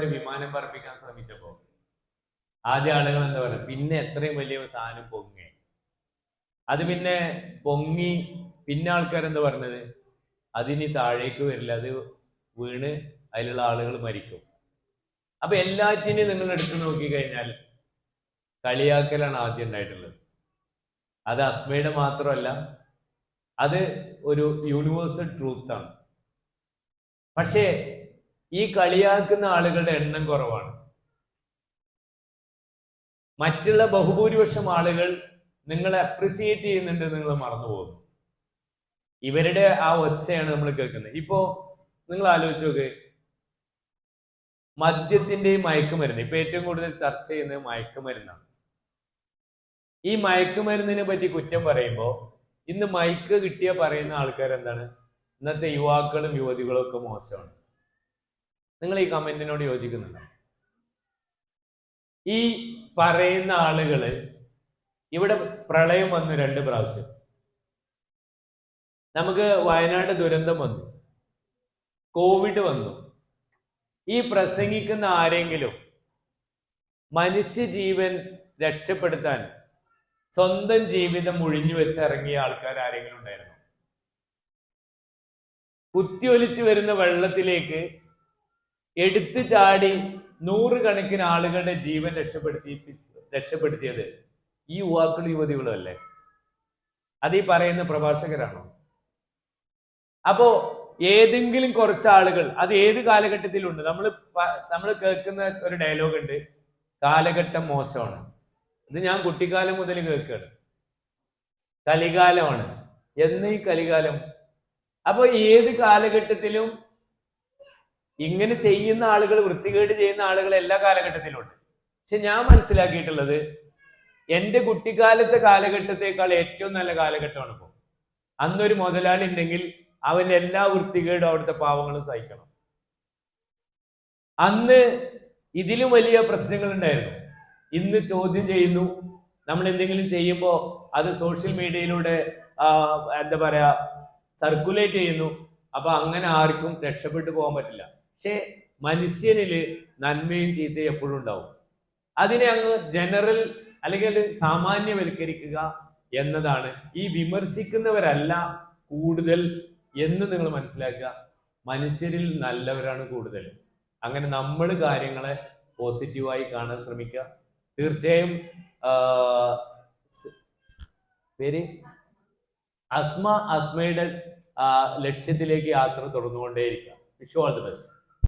പൈലറ്റുമാര് വിമാനം പറപ്പിക്കാൻ ശ്രമിച്ചപ്പോ ആദ്യ ആളുകൾ എന്താ പറയുക പിന്നെ എത്രയും വലിയ സാധനം പൊങ്ങി. അത് പിന്നെ പൊങ്ങി പിന്നെ ആൾക്കാർ എന്താ പറഞ്ഞത് അതിനി താഴേക്ക് വരില്ല അത് വീണ് അതിലുള്ള ആളുകൾ മരിക്കും. അപ്പൊ എല്ലാറ്റിനെയും നിങ്ങൾ എടുത്തു നോക്കിക്കഴിഞ്ഞാൽ കളിയാക്കലാണ് ആദ്യം ഉണ്ടായിട്ടുള്ളത്. അത് അസ്മയുടെ മാത്രമല്ല അത് ഒരു യൂണിവേഴ്സൽ ട്രൂത്താണ്. പക്ഷേ ഈ കളിയാക്കുന്ന ആളുകളുടെ എണ്ണം കുറവാണ്. മറ്റുള്ള ബഹുഭൂരിപക്ഷം ആളുകൾ നിങ്ങളെ അപ്രിസിയേറ്റ് ചെയ്യുന്നുണ്ട് നിങ്ങൾ മറന്നു ഇവരുടെ ആ ഒച്ചയാണ് നമ്മൾ കേൾക്കുന്നത്. ഇപ്പോ നിങ്ങൾ ആലോചിച്ച് നോക്ക്. മദ്യത്തിന്റെയും മയക്കുമരുന്ന് ഇപ്പൊ ഏറ്റവും കൂടുതൽ ചർച്ച ചെയ്യുന്നത് മയക്കുമരുന്നാണ്. ഈ മയക്കുമരുന്നിനെ പറ്റി കുറ്റം പറയുമ്പോൾ ഇന്ന് മയക്ക് കിട്ടിയ പറയുന്ന ആൾക്കാർ എന്താണ് ഇന്നത്തെ യുവാക്കളും യുവതികളും ഒക്കെ മോശമാണ്. നിങ്ങൾ ഈ കമന്റിനോട് യോജിക്കുന്നുണ്ടോ? ഈ പറയുന്ന ആളുകൾ ഇവിടെ പ്രളയം വന്നു രണ്ട് പ്രാവശ്യം. നമുക്ക് വയനാട് ദുരന്തം വന്നു. കോവിഡ് വന്നു. ഈ പ്രസംഗിക്കുന്ന ആരെങ്കിലും മനുഷ്യജീവൻ രക്ഷപ്പെടുത്താൻ സ്വന്തം ജീവിതം ഒഴിഞ്ഞു വെച്ചിറങ്ങിയ ആൾക്കാർ ആരെങ്കിലും ഉണ്ടായിരുന്നു? കുത്തിയൊലിച്ചു വരുന്ന വെള്ളത്തിലേക്ക് എടുത്തു ചാടി നൂറുകണക്കിന് ആളുകളുടെ ജീവൻ രക്ഷപ്പെടുത്തി രക്ഷപ്പെടുത്തിയത് ഈ യുവാക്കളും യുവതികളും അല്ലേ? അത് ഈ പറയുന്ന പ്രഭാഷകരാണോ? അപ്പോ ഏതെങ്കിലും കുറച്ച് ആളുകൾ അത് ഏത് കാലഘട്ടത്തിലുണ്ട്? നമ്മൾ നമ്മൾ കേൾക്കുന്ന ഒരു ഡയലോഗ് ഉണ്ട് കാലഘട്ടം മോശമാണ്. ഇത് ഞാൻ കുട്ടിക്കാലം മുതൽ കേൾക്കുകയാണ്. കലികാലമാണ്. എന്ന് ഈ കലികാലം. അപ്പൊ ഏത് കാലഘട്ടത്തിലും ഇങ്ങനെ ചെയ്യുന്ന ആളുകൾ വൃത്തികേട് ചെയ്യുന്ന ആളുകൾ എല്ലാ കാലഘട്ടത്തിലുണ്ട്. പക്ഷെ ഞാൻ മനസ്സിലാക്കിയിട്ടുള്ളത് എന്റെ കുട്ടിക്കാലത്തെ കാലഘട്ടത്തേക്കാൾ ഏറ്റവും നല്ല കാലഘട്ടമാണ് ഇപ്പോൾ. അന്നൊരു മുതലാളി ഉണ്ടെങ്കിൽ അവന്റെ എല്ലാ വൃത്തികേടും അവിടുത്തെ പാവങ്ങളും സഹിക്കണം. അന്ന് ഇതിലും വലിയ പ്രശ്നങ്ങൾ ഉണ്ടായിരുന്നു. ഇന്ന് ചോദ്യം ചെയ്യുന്നു. നമ്മൾ എന്തെങ്കിലും ചെയ്യുമ്പോൾ അത് സോഷ്യൽ മീഡിയയിലൂടെ എന്താ പറയാ സർക്കുലേറ്റ് ചെയ്യുന്നു. അപ്പൊ അങ്ങനെ ആർക്കും രക്ഷപ്പെട്ടു പോകാൻ പറ്റില്ല. പക്ഷെ മനുഷ്യനിൽ നന്മയും ചീത്തയും എപ്പോഴും ഉണ്ടാവും. അതിനെ അങ്ങ് ജനറൽ അല്ലെങ്കിൽ സാമാന്യവൽക്കരിക്കുക എന്നതാണ്. ഈ വിമർശിക്കുന്നവരല്ല കൂടുതൽ എന്ന് നിങ്ങൾ മനസ്സിലാക്കുക. മനുഷ്യരിൽ നല്ലവരാണ് കൂടുതൽ. അങ്ങനെ നമ്മൾ കാര്യങ്ങളെ പോസിറ്റീവായി കാണാൻ ശ്രമിക്കുക. തീർച്ചയായും പേര്? അസ്മ അസ്മയുടെ ലക്ഷ്യത്തിലേക്ക് യാത്ര തുടർന്നുകൊണ്ടേയിരിക്കുക. Vishu all the best.